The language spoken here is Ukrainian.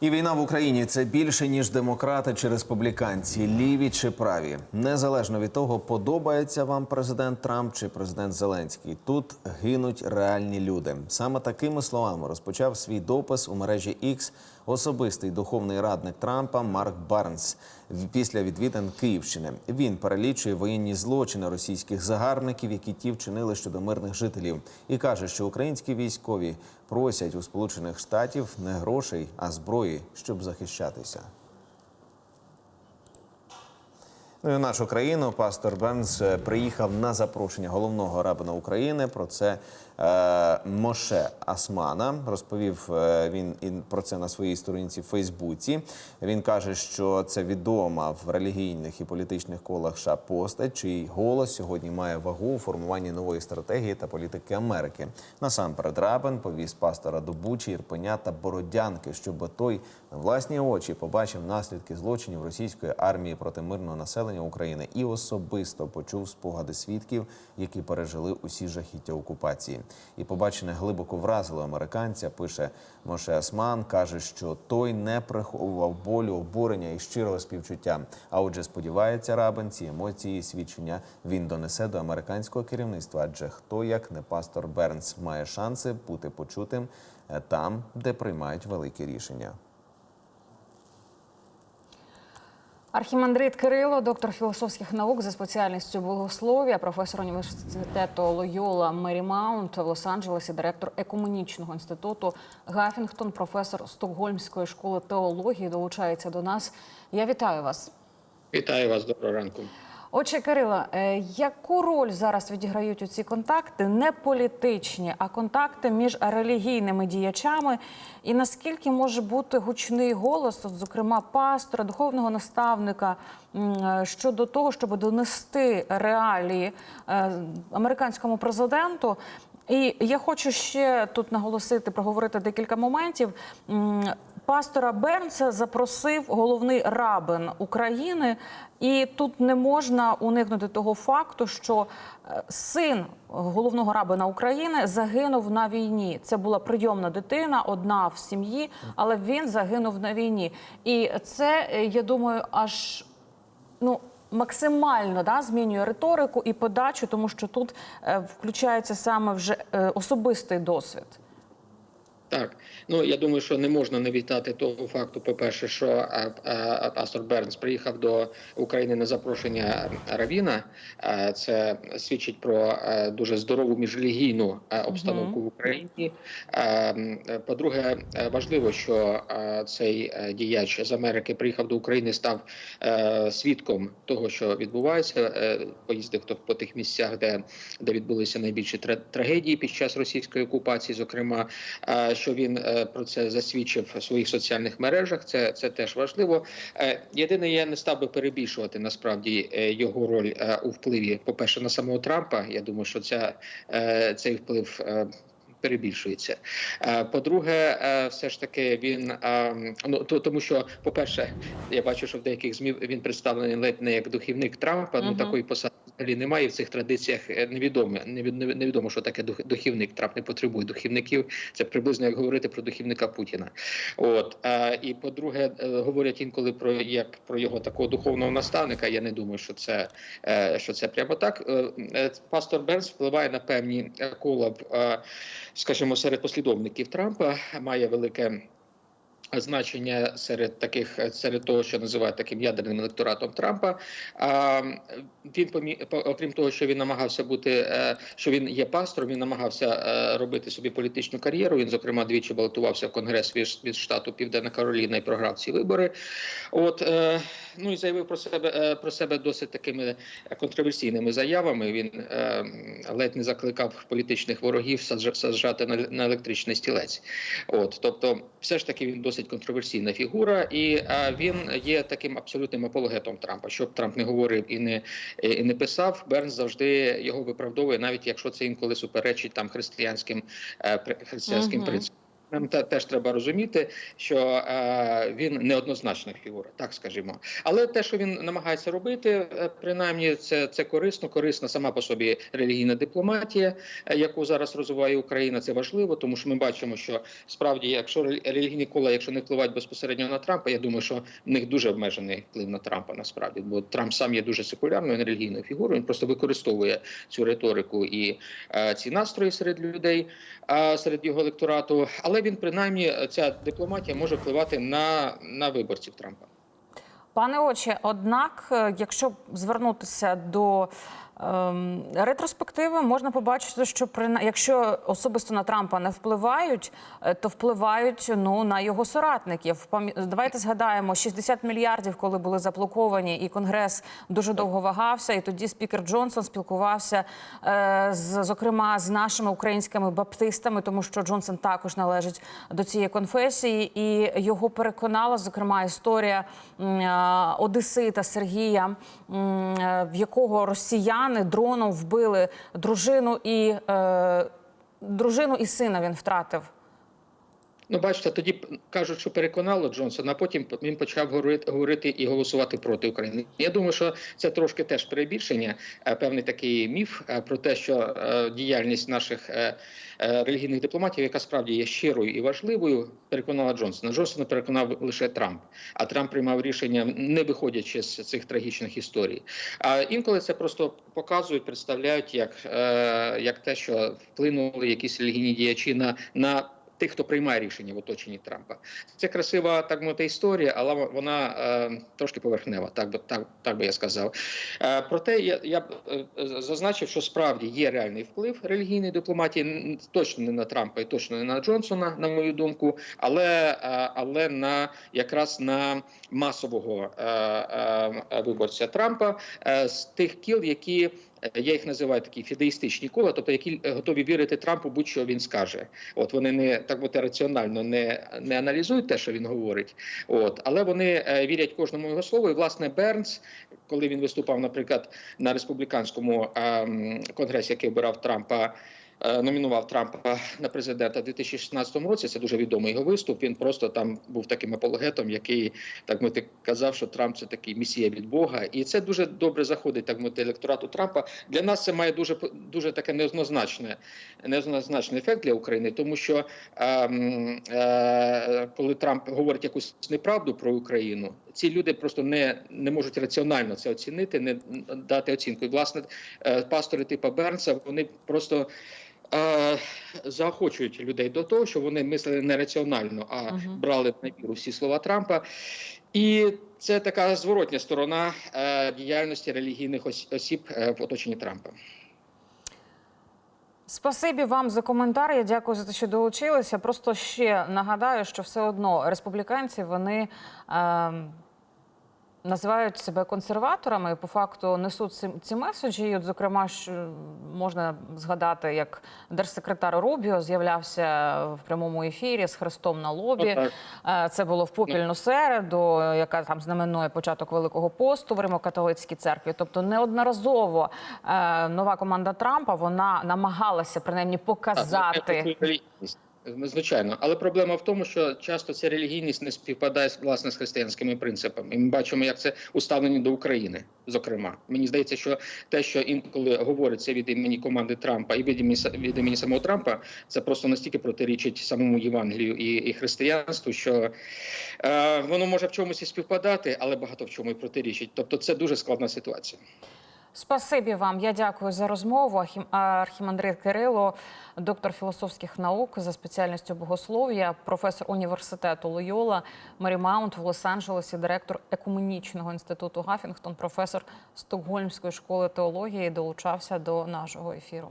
І війна в Україні це більше ніж демократи чи республіканці, ліві чи праві. Незалежно від того, подобається вам президент Трамп чи президент Зеленський. Тут гинуть реальні люди. Саме такими словами розпочав свій допис у мережі X особистий духовний радник Трампа Марк Барнс після відвідин Київщини. Він перелічує воєнні злочини російських загарбників, які ті вчинили щодо мирних жителів, і каже, що українські військові просять у Сполучених Штатів не грошей, а зброї, щоб захищатися. Ну нашу країну пастор Бернс е, приїхав на запрошення головного рабина України. Про це е, Моше Асмана розповів е, він і про це на своїй сторінці в Фейсбуці. Він каже, що це відома в релігійних і політичних колах США постать, чий голос сьогодні має вагу у формуванні нової стратегії та політики Америки. Насамперед рабин повіз пастора до Бучі, Ірпеня та Бородянки, щоб той на власні очі побачив наслідки злочинів російської армії проти мирного населення України і особисто почув спогади свідків, які пережили усі жахіття окупації. І побачене глибоко вразило американця. Пише Моше Асман, каже, що той не приховував болю, обурення і щирого співчуття. А отже, сподівається, рабин ці емоції і свідчення він донесе до американського керівництва. Адже хто як не пастор Бернс має шанси бути почутим е, там, де приймають великі рішення. Архімандрит Кирило, доктор філософських наук за спеціальністю богослов'я, професор університету Лойола Мерімаунт в Лос-Анджелесі, директор екомунічного інституту Гафінгтон, професор Стокгольмської школи теології, долучається до нас. Я вітаю вас. Вітаю вас, доброго ранку. Отже, Кирила, е, яку роль зараз відіграють ці контакти, не політичні, а контакти між релігійними діячами? І наскільки може бути гучний голос, от, зокрема пастора, духовного наставника, е, щодо того, щоб донести реалії е, американському президенту? І я хочу ще тут наголосити, проговорити декілька моментів. Пастора Бернса запросив головний рабин України, і тут не можна уникнути того факту, що е, син головного рабина України загинув на війні. Це була прийомна дитина, одна в сім'ї, але він загинув на війні. І це, е, я думаю, аж ну. Максимально да, змінює риторику і подачу, тому що тут е, включається саме вже особистий досвід. Так, ну я думаю, що не можна не вітати того факту. По перше, що а, а, пастор Бернс приїхав до України на запрошення Равіна. Це свідчить про дуже здорову міжрелігійну а, обстановку в Україні. По-друге, е, важливо, що цей е, діяч з Америки приїхав до України, став е, свідком того, що відбувається. Е, Поїздив по тих місцях, де, де відбулися найбільші тра- трагедії під час російської окупації, зокрема. Що він е, про це засвідчив в своїх соціальних мережах. Це, це теж важливо. Е, Єдине, я не став би перебільшувати насправді е, його роль у впливі. По перше, на самого Трампа. Я думаю, що ця, цей вплив. Перебільшується. По-друге, все ж таки він ну то тому, що по-перше, я бачу, що в деяких змі він представлений ледь не як духівник Трампа. Ну Мгм. такої посади взагалі немає. В цих традиціях е, невідомо. Невід- Невідомо, що таке дух- духівник. Трамп не потребує духівників. Це приблизно як говорити про духівника Путіна. От і по-друге, е, говорять інколи про як про його такого духовного наставника. Я не думаю, що це е, що це прямо так. Пастор Бернс впливає на певні кола, скажімо, серед послідовників Трампа. Має велике. Значення серед таких серед того, що називають таким ядерним електоратом Трампа. Він окрім того, що він намагався бути, е, що він є пастором, він намагався е, робити собі політичну кар'єру. Він, зокрема, двічі балотувався в конгрес від штату Південна Кароліна і програв ці вибори. От е, ну і заявив про себе е, про себе досить такими контроверсійними заявами. Він е, ледь не закликав політичних ворогів саджа- саджати на, на електричний стілець. От, тобто, все ж таки він досить контроверсійна фігура, і е, він є таким абсолютним апологетом Трампа. Щоб Трамп не говорив і не і не писав, Бернс завжди його виправдовує, навіть якщо це інколи суперечить там християнським е, християнським Мгм. принципам. Те- теж треба розуміти, що е, він неоднозначна фігура, так скажімо. Але те, що він намагається робити, е, принаймні, це, це корисно, корисна сама по собі релігійна дипломатія, е, яку зараз розвиває Україна. Це важливо, тому що ми бачимо, що справді, якщо релігійні кола, якщо не впливають безпосередньо на Трампа, я думаю, що в них дуже обмежений вплив на Трампа насправді, бо Трамп сам є дуже секулярною нерелігійною фігурою. Він просто використовує цю риторику і ці настрої серед людей, серед його електорату. Але він принаймні ця дипломатія може впливати на, на виборців Трампа. Пане Очі, однак, е, якщо звернутися до ретроспективи, можна побачити, що при якщо особисто на Трампа не впливають, е, то впливають ну на його соратників. Давайте згадаємо 60 мільярдів, коли були заблоковані, і конгрес дуже довго вагався. І тоді спікер Джонсон спілкувався е, з зокрема з нашими українськими баптистами, тому що Джонсон також належить до цієї конфесії, і його переконала зокрема історія е, Одесита Сергія, в якого росіяни дроном вбили дружину і е, дружину і сина. Він втратив. Ну, бачите, тоді кажуть, що переконало Джонсона, а потім він почав говорити, і голосувати проти України. Я думаю, що це трошки теж перебільшення, е, певний такий міф е, про те, що е, діяльність наших релігійних дипломатів, яка справді є щирою і важливою, переконала Джонсона. Джонсона переконав лише Трамп, а Трамп приймав рішення, не виходячи з цих трагічних історій. А інколи це просто показують, представляють як, як те, що вплинули якісь релігійні діячі на. на тих, хто приймає рішення в оточенні Трампа. Це красива так мовити історія, але вона е, трошки поверхнева, так би так, так би я сказав. Е, проте я, я б е, зазначив, що справді є реальний вплив релігійної дипломатії, точно не на Трампа і точно не на Джонсона, на мою думку, але, е, але на якраз на масового е, е, виборця Трампа е, з тих кіл, які. Е, Я їх називаю такі фідеїстичні кола, тобто які е, готові вірити Трампу, будь-що він скаже. От вони не так бути раціонально не, не аналізують те, що він говорить. От але вони е, вірять кожному його слову. І власне Бернс, коли він виступав, наприклад, на республіканському ем, конгресі, який обирав Трампа. Е, Номінував Трампа на президента у 2016 році. Це дуже відомий його виступ. Він просто там був таким апологетом, який так мити казав, що Трамп це такий місія від Бога, і це дуже добре заходить так мити електорату Трампа. Для нас це має дуже дуже таке неоднозначне, неоднозначний ефект для України, тому що ем, е, коли Трамп говорить якусь неправду про Україну, ці люди просто не, не можуть раціонально це оцінити, не дати оцінку. І власне е, пастори типу Бернса вони просто. Е, Заохочують людей до того, що вони мислили не раціонально, а Мгм. брали на віру всі слова Трампа. І це така зворотня сторона е, діяльності релігійних ос- осіб е, в оточенні Трампа. Спасибі вам за коментар. Я дякую за те, що долучилися. Просто ще нагадаю, що все одно республіканці вони. Е, Називають себе консерваторами, і по факту несуть ці, ці меседжі. От, зокрема, ж можна згадати, як держсекретар Рубіо з'являвся в прямому ефірі з хрестом на лобі. Е, Це було в попільну середу, яка там знаменує початок Великого посту в Римо-католицькій церкві. Тобто неодноразово е, нова команда Трампа вона намагалася принаймні ну, показати. Звичайно, але проблема в тому, що часто ця релігійність не співпадає власне з християнськими принципами. І ми бачимо, як це уставлені до України. Зокрема, мені здається, що те, що інколи говориться від імені команди Трампа і від імені самого Трампа, це просто настільки протирічить самому Євангелію і, і християнству, що е, воно може в чомусь і співпадати, але багато в чому і протирічить. Тобто, це дуже складна ситуація. Спасибі вам. Я дякую за розмову. Архімандрит Кирило, доктор філософських наук за спеціальністю богослов'я, професор університету Лойола, Марімаунт в Лос-Анджелесі, директор екуменічного інституту Гафінгтон, професор Стокгольмської школи теології, долучався до нашого ефіру.